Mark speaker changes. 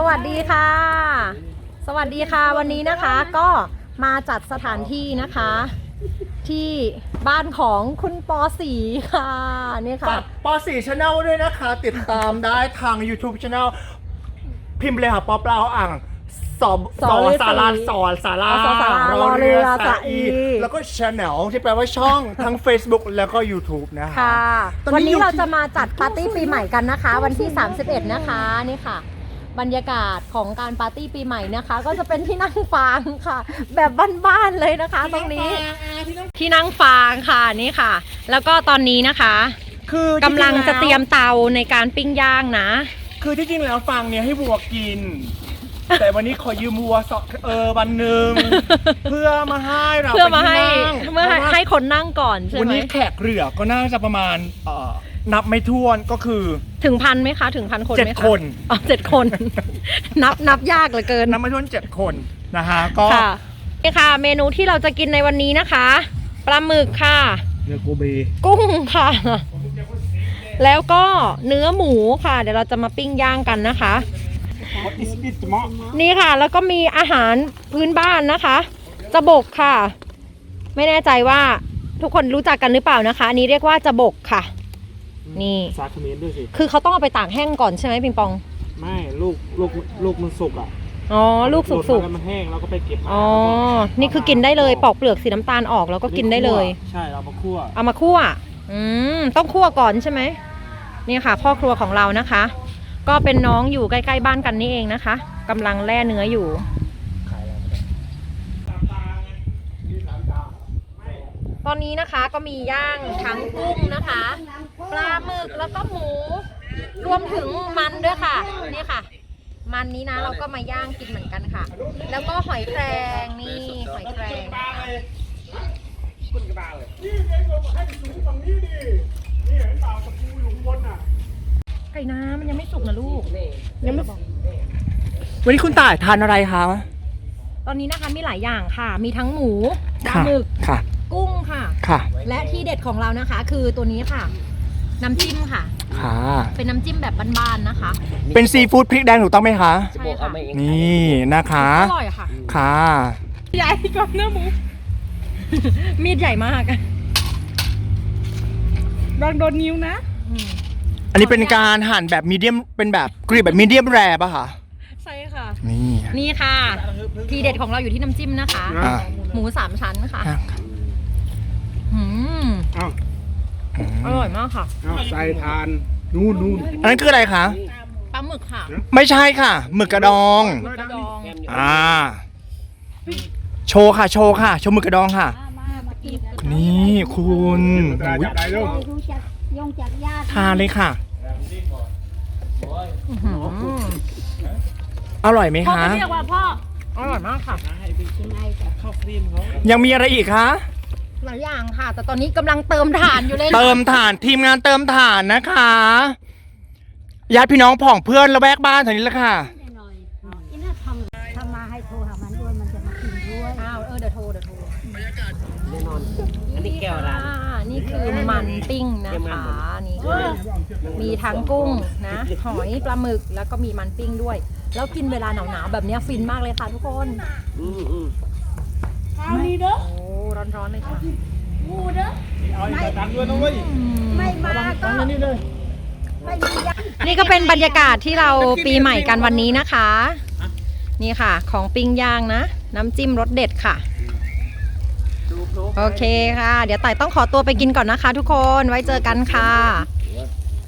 Speaker 1: สวัสดีค่ะ สวัสดีค่ะ วันนี้นะคะก็มาจัดสถานที่นะคะ ที่บ้านของคุณปอสีค่ะนี่
Speaker 2: ฝา
Speaker 1: ค่ะ
Speaker 2: กปอสี่ชาแนลด้วยนะคะ ติดตามได้ทาง YouTube Channel พิมพ์เลยค่ะป๊อปลาวอ่างสอบ
Speaker 1: ส
Speaker 2: ส
Speaker 1: อ
Speaker 2: อ
Speaker 1: ฤาษี
Speaker 2: สาราสอนสารา
Speaker 1: อ๋อสอสาราร
Speaker 2: อเรือ
Speaker 1: รอเรือ
Speaker 2: สระอี
Speaker 1: สระอี
Speaker 2: แล้วก็ช anel ที่แปลว่าช่องทั้ง Facebook แล้วก็ YouTube นะคะ
Speaker 1: ค่ะ
Speaker 2: ตอนนี้
Speaker 1: วันนี้
Speaker 2: อยู่
Speaker 1: เรา
Speaker 2: ที่
Speaker 1: จะมาจัดปาร์ตี้ปีใหม่กันนะคะ วันที่ 31 นะคะนี่ค่ะ บรรยากาศของการปาร์ตี้ปีใหม่นะคะ ก็จะเป็นที่นั่งฟางค่ะ แบบบ้านๆเลยนะคะ ตรงนี้ ที่นั่งฟางค่ะนี่ค่ะ แล้วก็ตอนนี้นะคะ
Speaker 2: คือกำ
Speaker 1: ลังจะเตรียม
Speaker 2: จง
Speaker 1: เตาในการปิ้งย่างนะ
Speaker 2: ๆคือที่จริงแล้วฟังเนี่ยให้วัวกิน แต่วันนี้ขอยืมวัวสองเออวันหนึ่งเพื่อมาให้เรา
Speaker 1: เพื่อมาให้
Speaker 2: ป็นที่นั่ง
Speaker 1: เมื่อให้
Speaker 2: พราะว่า
Speaker 1: ให้คนนั่งก่อนใช่
Speaker 2: วัน
Speaker 1: ไหม
Speaker 2: นี้แขกเหลือก็น่าจะประมาณเอ่อ นับไม่ถ้วนก็คือ
Speaker 1: ถึงพันไหมคะ ถึงพันคนไหม
Speaker 2: เจ็ด
Speaker 1: คะ
Speaker 2: คน
Speaker 1: อ๋อเจ็ดคน นับนับยากเหลือเกิน
Speaker 2: นับไม่ถ้วนเจ็ดคนนะฮะก็
Speaker 1: ค่ะนี่ค่ะ เมนูที่เราจะกินในวันนี้นะคะปลาหมึกค่ะ
Speaker 2: เนื้อโกเบ
Speaker 1: กุ้งค่ะ แล้วก็เนื้อหมูค่ะ เดี๋ยวเราจะมาปิ้งย่างกันนะคะ นี่ค่ะ แล้วก็มีอาหารพื้นบ้านนะคะจะบกค่ะ ไม่แน่ใจว่าทุกคนรู้จักกันหรือเปล่านะคะ อันนี้เรียกว่าจะบกค่ะ นี่
Speaker 3: ซาคเมนด้วยสิ
Speaker 1: คือเขาต้องเอาไปตากแห้งก่อนใช่ไหมปิงปอง
Speaker 3: ไม่ลูกลูกลูกมันสุกอะ
Speaker 1: อ๋อ ลูกสุก
Speaker 3: หล่นมาแล้วมันแห้งแล้วก็ไปเก็บมา
Speaker 1: ๆอ๋อ
Speaker 3: แล้ว
Speaker 1: นี่คือกินได้เลยปอกเปลือกสีน้ำตาลออกแล้วก็กินได้เลย
Speaker 3: ใช่เรามาคั่ว
Speaker 1: เอามาคั่ว อืม ต้องคั่วก่อนใช่ไหม นี่ค่ะ พ่อครัวของเรานะคะ ก็เป็นน้องอยู่ใกล้ๆบ้านกันนี่เองนะคะกำลังแล่เนื้ออยู่ ตอนนี้นะคะก็มีย่างทั้งกุ้งนะคะ ปลาหมึกแล้วก็หมู รวมถึงมันด้วยค่ะนี่ค่ะ มันนี้นะเราก็มาย่างกินเหมือนกันค่ะ แล้วก็หอยแครงนี่หอยแครงไก่น้ำมันยังไม่สุกนะลูก
Speaker 2: ยังไม่วันนี้คุณต่ายทานอะไรคะ
Speaker 1: ตอนนี้นะคะมีหลายอย่างค่ะ มีทั้งหมูปลา
Speaker 2: ค่ะ
Speaker 1: หมึก
Speaker 2: ค่ะ
Speaker 1: กุ้งค่ะ
Speaker 2: ค่ะ
Speaker 1: และที่เด็ดของเรานะคะ คือตัวนี้ค่ะ น้ำจิ้มค่ะ
Speaker 2: ค่ะ
Speaker 1: เป็นน้ำจิ้มแบบบ้านๆนะคะ
Speaker 2: เป็นซีฟู้ดพริกแดงถูกต้องไหมคะ
Speaker 1: ใช่ค่ะ
Speaker 2: นี่นะคะ
Speaker 1: อร่อยค่ะ
Speaker 2: ค่ะ
Speaker 1: ใหญ่กว่าเนื้อหมู มีดใหญ่มาก
Speaker 3: ลองโดนนิ้วนะ
Speaker 1: อืม
Speaker 2: อันนี้เป็นการหั่นแบบมีเดียม เป็นแบบกรีบแบบมีเดียมแรป่ะคะ
Speaker 1: ใช่ค่ะ
Speaker 2: นี่
Speaker 1: นี่ค่ะ ทีเด็ดของเราอยู่ที่น้ำจิ้มนะคะ
Speaker 2: อะ
Speaker 1: หมูสามชั้นค่ะ
Speaker 2: อะ
Speaker 1: อืม
Speaker 3: อ้าว
Speaker 1: อร่อยมากค่ะ
Speaker 3: อ้าวใส่ทานนู่นนู่น
Speaker 2: อันนั้นคืออะไรคะ
Speaker 1: ปลาหมึกค่ะ
Speaker 2: ไม่ใช่ค่ะหมึกกระดอง
Speaker 1: หมึกกระดอง
Speaker 2: อ่า โชว์ค่ะ โชว์ค่ะ โชว์หมึกกระดองค่ะ นี่คุณอุ๊ย
Speaker 3: ได้ลูก
Speaker 4: รู้จักยงจากญาติ
Speaker 2: ทานเลยค่ะ
Speaker 1: อื้อหือ
Speaker 2: อร่อยไหม
Speaker 1: พ่อ
Speaker 2: คะ
Speaker 1: ไม่เรียกว่าพ่ออร่อยมากค่ะ
Speaker 3: ข้าวครีมเขา
Speaker 2: ยังมีอะไรอีกคะ
Speaker 1: หลายอย่างค่ะ แต่ตอนนี้กำลังเติมถ่านอยู่เลยนะ
Speaker 2: เติมถ่านทีมงานเติมถ่านนะคะญาติพี่น้องผ่องเพื่อนละแวกบ้านแถวนี้แหละค่ะ
Speaker 4: หน่อยๆนี่น่าทำทำมาให้โทรหามันด้วยมันจะมากินด้วย
Speaker 1: อ้าวเออเดี๋ยวโทรเดี๋ยวโทร
Speaker 3: แน่นอน อันนี้แก้วร้าน
Speaker 1: ค่ะนี่คือมันปิ้งนะคะนี่คือมีทั้งกุ้งนะ หอยปลาหมึกแล้วก็มีมันปิ้งด้วย แล้วกินเวลาหนาวๆแบบเนี้ยฟินมากเลยค่ะทุกคน
Speaker 3: อืมอืม
Speaker 4: เอานี่เด้อ
Speaker 1: โอ้ร้ อนๆเลยค่ะ
Speaker 4: งูเด้อ
Speaker 3: เอาอีกตังค์ด้วยนะเว้ย
Speaker 4: ไม่มาก็ไม่มีญาติ
Speaker 1: นี่ก็เป็นบรรยากาศที่เราปีใหม่กันวันนี้นะคะ นี่ค่ะ ของปิ้งย่างนะ น้ำจิ้มรสเด็ดค่ะ โอเคค่ะ เดี๋ยวไต่ต้องขอตัวไปกินก่อนนะคะทุกคนไว้เจอกันค่ะ